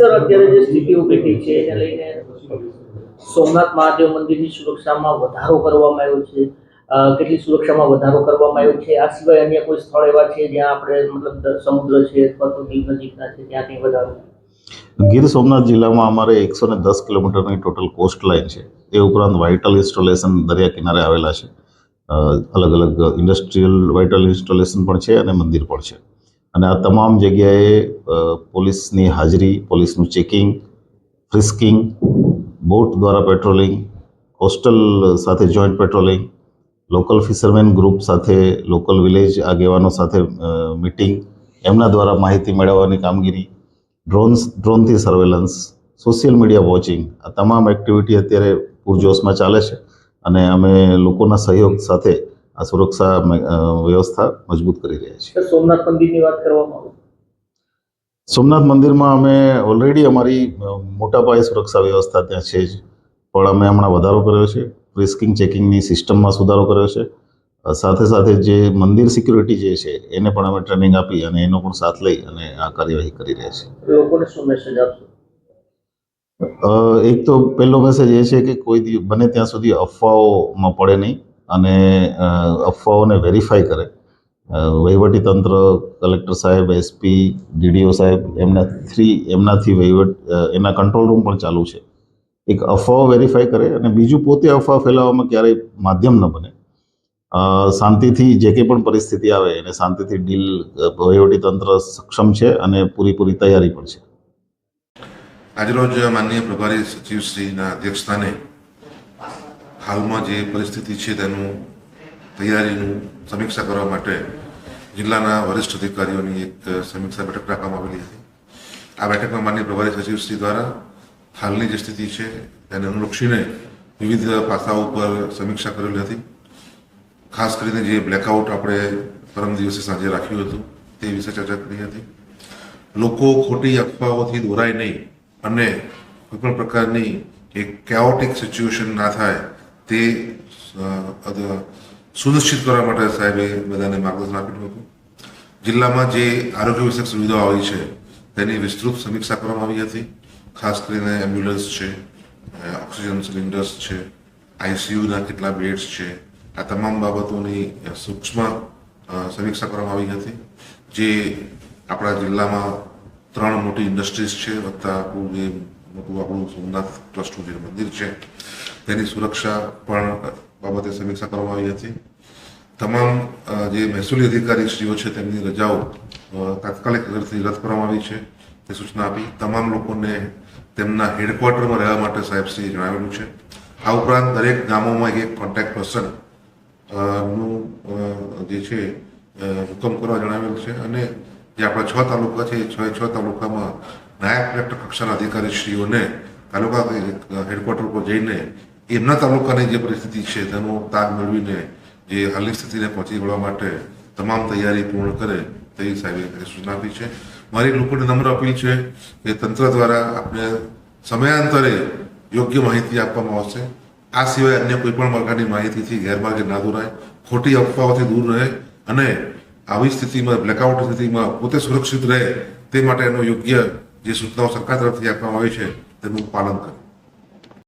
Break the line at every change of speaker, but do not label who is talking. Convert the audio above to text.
Sir, અત્યારે જે સ્થિતિ ઊભી થઈ છે, એને લઈને સોમનાથ મહાદેવ મંદિરની સુરક્ષામાં વધારો કરવામાં આવ્યો છે. કેટલી સુરક્ષામાં વધારો કરવામાં આવ્યો છે? આ સિવાય અન્ય કોઈ સ્થળ એવા છે જ્યાં આપણે મતલબ સમુદ્ર છે, અથવા તો બીચ નજીકના છે, ત્યાં કંઈ વધારો?
ગીર સોમનાથ જિલ્લામાં અમારે એકસો ને દસ કિલોમીટરની ટોટલ કોસ્ટ લાઇન છે. એ ઉપરાંત વાઇટલ ઇન્સ્ટોલેશન દરિયા કિનારે આવેલા છે. અલગ અલગ ઇન્ડસ્ટ્રીયલ વાઇટલ ઇન્સ્ટોલેશન પણ છે અને મંદિર પણ છે. અને આ તમામ જગ્યાએ પોલીસની હાજરી, પોલીસનું ચેકિંગ, ફ્રિસ્કિંગ, બોટ દ્વારા પેટ્રોલિંગ, કોસ્ટલ સાથે joint patrolling, local fisherman group સાથે લોકલ વિલેજ આગેવાનો સાથે મિટિંગ, એમના દ્વારા માહિતી મેળવવાની કામગીરી, ડ્રોન્સ, ડ્રોનથી સર્વેલન્સ, સોશિયલ મીડિયા વોચિંગ, આ તમામ એક્ટિવિટી અત્યારે પૂરજોશમાં ચાલે છે અને અમે લોકોના સહયોગ સાથે આ સુરક્ષા વ્યવસ્થા મજબૂત કરી રહ્યા છીએ.
સોમનાથ મંદિરની વાત કરવામાં આવે
સોમનાથ મંદિરમાં અમે ઓલરેડી અમારી મોટા પાયે સુરક્ષા વ્યવસ્થા ત્યાં છે જ. પણ અમે હમણાં વધારો કર્યો છે. રિસ્કિંગ ચેકિંગની સિસ્ટમમાં સુધારો કર્યો છે. સાથે સાથે જે મંદિર સિક્યુરિટી જે છે એને પણ અમે ટ્રેનિંગ આપી અને એનો પણ સાથ લઈ અને આ કાર્યવાહી કરી રહ્યા છીએ.
લોકોને શું મેસેજ આપશો?
એક તો પહેલો મેસેજ એ છે કે કોઈ બને ત્યાં સુધી અફવાઓમાં પડે નહીં અને અફવાઓને વેરીફાઈ કરે. અ, વહીવટી તંત્ર કલેક્ટર સાહેબ એસપી ડીડીઓ સાહેબ એમના થ્રી એમનાથી વહીવટ એના કંટ્રોલ રૂમ પણ ચાલુ છે. એક અફવાઓ વેરીફાઈ કરે અને બીજું પોતે અફવા ફેલાવવામાં ક્યારેય માધ્યમ ન બને. શાંતિથી જે કંઈ પણ પરિસ્થિતિ આવે એને શાંતિથી ડીલ વહીવટી તંત્ર સક્ષમ છે અને પૂરીપૂરી તૈયારી પણ છે.
આજરોજ માનનીય પ્રભારી સચિવશ્રીના અધ્યક્ષસ્થાને હાલમાં જે પરિસ્થિતિ છે તેનું તૈયારીનું સમીક્ષા કરવા માટે જિલ્લાના વરિષ્ઠ અધિકારીઓની એક સમીક્ષા બેઠક રાખવામાં આવેલી હતી. આ બેઠકમાં માન્ય પ્રભારી સચિવશ્રી દ્વારા હાલની જે સ્થિતિ છે, તેને અનુલક્ષીને વિવિધ પાસાઓ ઉપર સમીક્ષા કરેલી હતી. ખાસ કરીને જે બ્લેકઆઉટ આપણે પરમ દિવસે સાંજે રાખ્યું હતું, તે વિશે ચર્ચા કરી હતી. લોકો ખોટી અફવાઓથી દોરાય નહીં અને કોઈપણ પ્રકારની એક કેઓટિક સિચ્યુએશન ના થાય તે સુનિશ્ચિત કરવા માટે સાહેબે બધાને માર્ગદર્શન આપેલું હતું. જિલ્લામાં જે આરોગ્ય વિષયક સુવિધાઓ આવી છે, તેની વિસ્તૃત સમીક્ષા કરવામાં આવી હતી. ખાસ કરીને એમ્બ્યુલન્સ છે ઓક્સિજન સિલિન્ડર્સ છે, આઈસીયુના કેટલા બેડ્સ છે, આ તમામ બાબતોની સૂક્ષ્મ સમીક્ષા કરવામાં આવી હતી. જે આપણા જિલ્લામાં ત્રણ મોટી ઇન્ડસ્ટ્રીઝ છે, વત્તા આપણું જે મોટું આપણું સોમનાથ ટ્રસ્ટનું જે મંદિર છે, તેની સુરક્ષા પણ બાબતે સમીક્ષા કરવામાં આવી હતી. તમામ જે મહેસૂલી અધિકારીશ્રીઓ છે, તેમની રજાઓ તાત્કાલિક રદ કરવામાં આવી છે, તે સૂચના આપી. તમામ લોકોને તેમના હેડક્વાર્ટરમાં રહેવા માટે સાહેબશ્રીએ જણાવેલું છે. આ ઉપરાંત દરેક ગામોમાં એક કોન્ટેક્ટ પર્સનનું જે છે હુકમ કરવા જણાવેલ છે અને જે આપણા છ તાલુકા છે, એ છ છ તાલુકામાં નાયબ કલેક્ટર કક્ષાના અધિકારીશ્રીઓને તાલુકા હેડક્વાર્ટર પર જઈને એમના તાલુકાની જે પરિસ્થિતિ છે, તેનો તાગ મેળવીને જે હાલની સ્થિતિને પહોંચી વળવા માટે તમામ તૈયારી પૂર્ણ કરે, તેવી સાહેબે સૂચના આપી છે. મારી લોકોને નમ્ર અપીલ છે કે તંત્ર દ્વારા આપણે સમયાંતરે યોગ્ય માહિતી આપવામાં આવશે. આ સિવાય અન્ય કોઈ પણ પ્રકારની માહિતીથી ગેરમાર્ગે ના દોરાય, ખોટી અફવાઓથી દૂર રહે અને આવી સ્થિતિમાં બ્લેકઆઉટ સ્થિતિમાં પોતે સુરક્ષિત રહે તે માટેનો યોગ્ય જે સૂચનાઓ સરકાર તરફથી આપવામાં આવી છે, તેનું પાલન કરે.